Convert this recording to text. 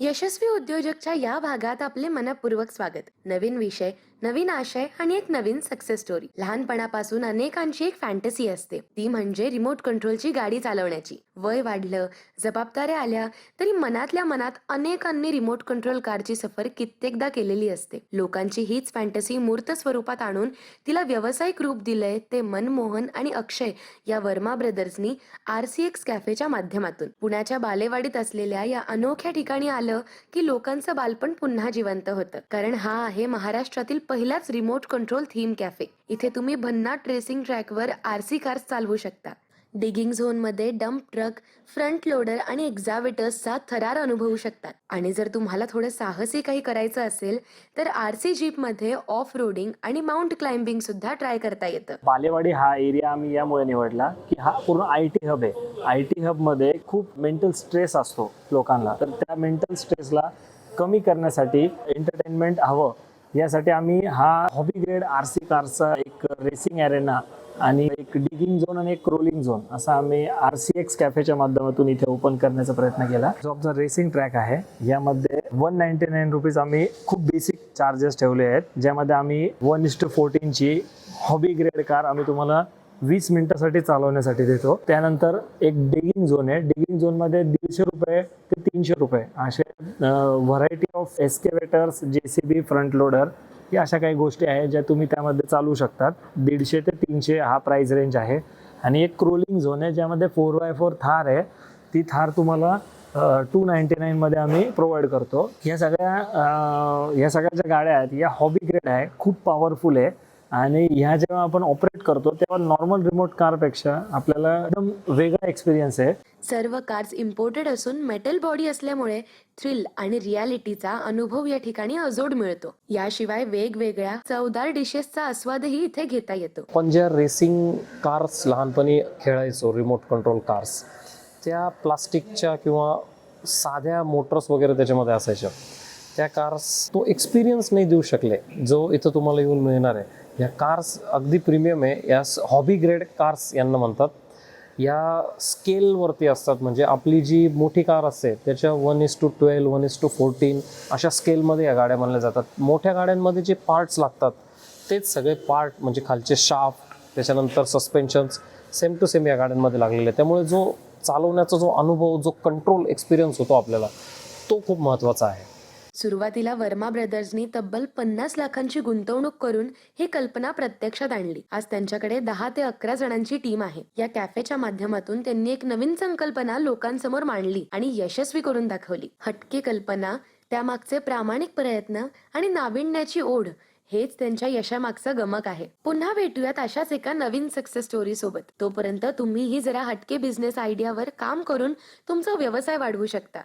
यशस्वी उद्योजकच्या या भागात आपले मनपूर्वक स्वागत. नवीन विषय नवीन आशय आणि एक नवीन सक्सेस स्टोरी लहानपणापासून अनेकांची एक फॅन्टसी असते. ती म्हणजे रिमोट कंट्रोलची गाडी चालवण्याची. वय वाढलं जबाबदाऱ्या आल्या तरी मनातल्या मनात अनेकांनी रिमोट कंट्रोल कारची सफर कित्येकदा केलेली असते. लोकांची हीच फॅन्टसी मूर्त स्वरूपात आणून तिला व्यावसायिक रूप दिलंय ते मनमोहन आणि अक्षय या वर्मा ब्रदर्सनी आर सी एक्स कॅफेच्या माध्यमातून. पुण्याच्या बालेवाडीत असलेल्या या अनोख्या ठिकाणी आलं की लोकांचं बालपण पुन्हा जिवंत होतं. कारण हा आहे महाराष्ट्रातील पहिलाच रिमोट कंट्रोल थीम कॅफे इथे तुम्ही भन्नाट ट्रेसिंग ट्रॅकवर आर सी कार्स चालवू शकता. डिगिंग झोनमध्ये डम्प ट्रक फ्रंट लोडर आणि एक्झावेटर्सचा थरार अनुभवू शकतात. आणि जर तुम्हाला थोडं साहसी काही करायचं असेल तर आर सी जीपमध्ये ऑफ रोडिंग आणि माउंट क्लाइम्बिंग सुद्धा ट्राय करता येतं. बालेवाडी हा एरिया आम्ही यामुळे निवडला की हा पूर्ण आय टी हब आहे. आय टी हबमध्ये खूप मेंटल स्ट्रेस असतो लोकांना. तर त्या मेंटल स्ट्रेसला कमी करण्यासाठी एंटरटेनमेंट हवं. यासाठी आम्ही हा हॉबी ग्रेड आर सी कारचा एक रेसिंग अरेना आणि एक डिगिंग झोन आणि एक रोलिंग झोन असा आम्ही आर सी एक्स कॅफेच्या माध्यमातून इथे ओपन करण्याचा प्रयत्न केला. जो आमचा रेसिंग ट्रॅक आहे यामध्ये वन नाईन्टी नाईन रुपीज आम्ही खूप बेसिक चार्जेस ठेवले आहेत ज्यामध्ये आम्ही वन इस फोर्टीनची हॉबी ग्रेड कार आम्ही तुम्हाला वीस मिनिटासाठी चालवण्यासाठी देतो. त्यानंतर एक डिगिंग झोन आहे. डिगिंग झोनमध्ये दीडशे रुपये ते तीनशे रुपये असे व्हरायटी ऑफ एस्केवेटर्स जे सी बी फ्रंट लोडर या अशा काही गोष्टी आहेत ज्या तुम्ही त्यामध्ये चालवू शकतात. दीडशे ते तीनशे हा प्राईस रेंज आहे. आणि एक क्रोलिंग झोन आहे ज्यामध्ये फोर बाय फोर थार आहे. ती थार तुम्हाला टू नाईन्टी नाईनमध्ये आम्ही प्रोव्हाइड करतो. या सगळ्या ह्या सगळ्या ज्या गाड्या आहेत या हॉबी ग्रेड आहे खूप पॉवरफुल आहे. आणि ह्या जेव्हा आपण ऑपरेट करतो तेव्हा नॉर्मल रिमोट कारपेक्षा आपल्याला एकदम वेगळा एक्सपिरियन्स आहे. सर्व कार्स इम्पोर्टेड असून मेटल बॉडी असल्यामुळे थ्रिल आणि रियालिटीचा अनुभव या ठिकाणी अजोड मिळतो. याशिवाय वेगवेगळ्या चवदार डिशेसचा आस्वादही इथे घेता येतो. आपण ज्या रेसिंग कार्स लहानपणी खेळायचो रिमोट कंट्रोल कार्स त्या प्लास्टिकच्या किंवा साध्या मोटर्स वगैरे त्याच्यामध्ये असायच्या. त्या कार्स तो एक्सपिरियन्स नाही देऊ शकले जो इथं तुम्हाला येऊन मिळणार आहे. या कार्स अगदी प्रीमियम आहे. या हॉबी ग्रेड कार्स यांना म्हणतात. या स्केलवरती असतात. म्हणजे आपली जी मोठी कार असते त्याच्या one is two twelve one is two fourteen अशा स्केलमध्ये या गाड्या मानल्या जातात. मोठ्या गाड्यांमध्ये जे पार्ट्स लागतात तेच सगळे पार्ट म्हणजे खालचे शाफ्ट त्याच्यानंतर सस्पेन्शन्स सेम टू सेम या गाड्यांमध्ये लागलेले आहे त्यामुळे जो चालवण्याचा जो अनुभव जो कंट्रोल एक्सपिरियन्स होतो आपल्याला तो खूप महत्त्वाचा आहे. सुरुवातीला वर्मा ब्रदर्सनी तब्बल पन्नास लाखांची गुंतवणूक करून ही कल्पना प्रत्यक्षात आणली. आज त्यांच्याकडे दहा ते अकरा जणांची टीम आहे. या कॅफेच्या माध्यमातून त्यांनी एक नवीन संकल्पना लोकांसमोर मांडली आणि यशस्वी करून दाखवली. हटके कल्पना त्यामागचे प्रामाणिक प्रयत्न आणि नाविन्याची ओढ हेच त्यांच्या यशामागचं गमक आहे. पुन्हा भेटूयात अशाच एका नवीन सक्सेस स्टोरी सोबत. तोपर्यंत तुम्हीही जरा हटके बिझनेस आयडियावर काम करून तुमचा व्यवसाय वाढवू शकता.